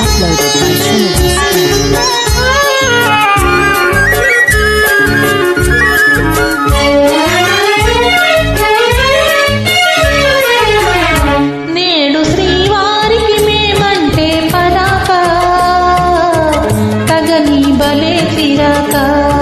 uploaded by Trinity Scan. తిరకా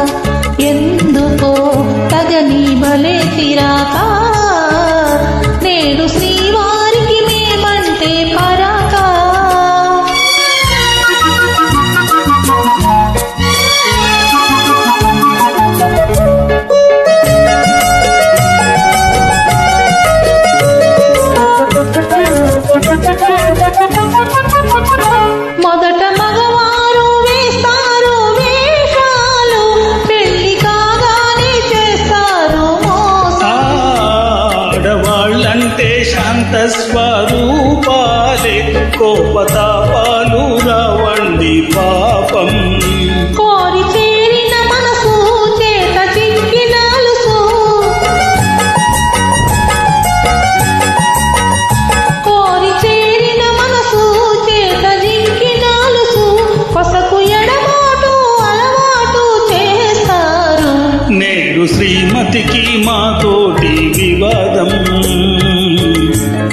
శాంత స్వరూపాలే కోపతాపాలు రావండి పాపం. కోరి చేరిన మనసు చేత చిక్కినాలుసు కోరి చేరిన మనసు చేత జింకినాలుసు కొసకు ఎడబాటు అలవాటు చేస్తారు. నేడు శ్రీమతికి మాతోటి వివాదం.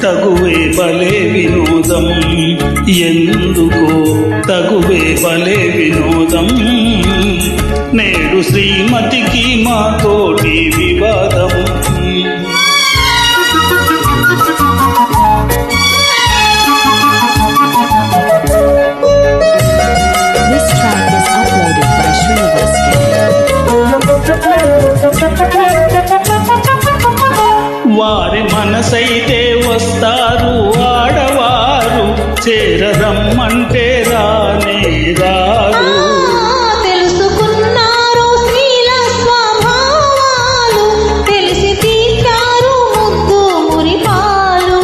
తగువే బలే వినోదం. ఎందుకో తగువే బలే వినోదం. నేడు శ్రీమతికి మాతోటి వివాదం. ఆడవారు చేరరమ్మంటే రానే రారు తెలుసుకున్నారు స్త్రీల స్వభావాలు తెలిసి తీర్చారు ముద్దు మురిపాలు.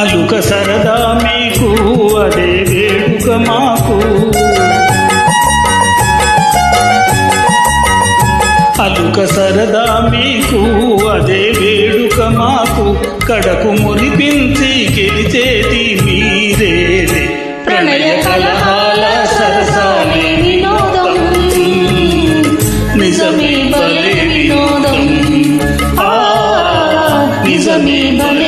అలుక సరదా మీకు అదే వేడుక మాకు. అలుక సరదా మీకు అదే వేడుక మాకు. కడకు మురిపించి గెలిచేది Jesus, me, me, me.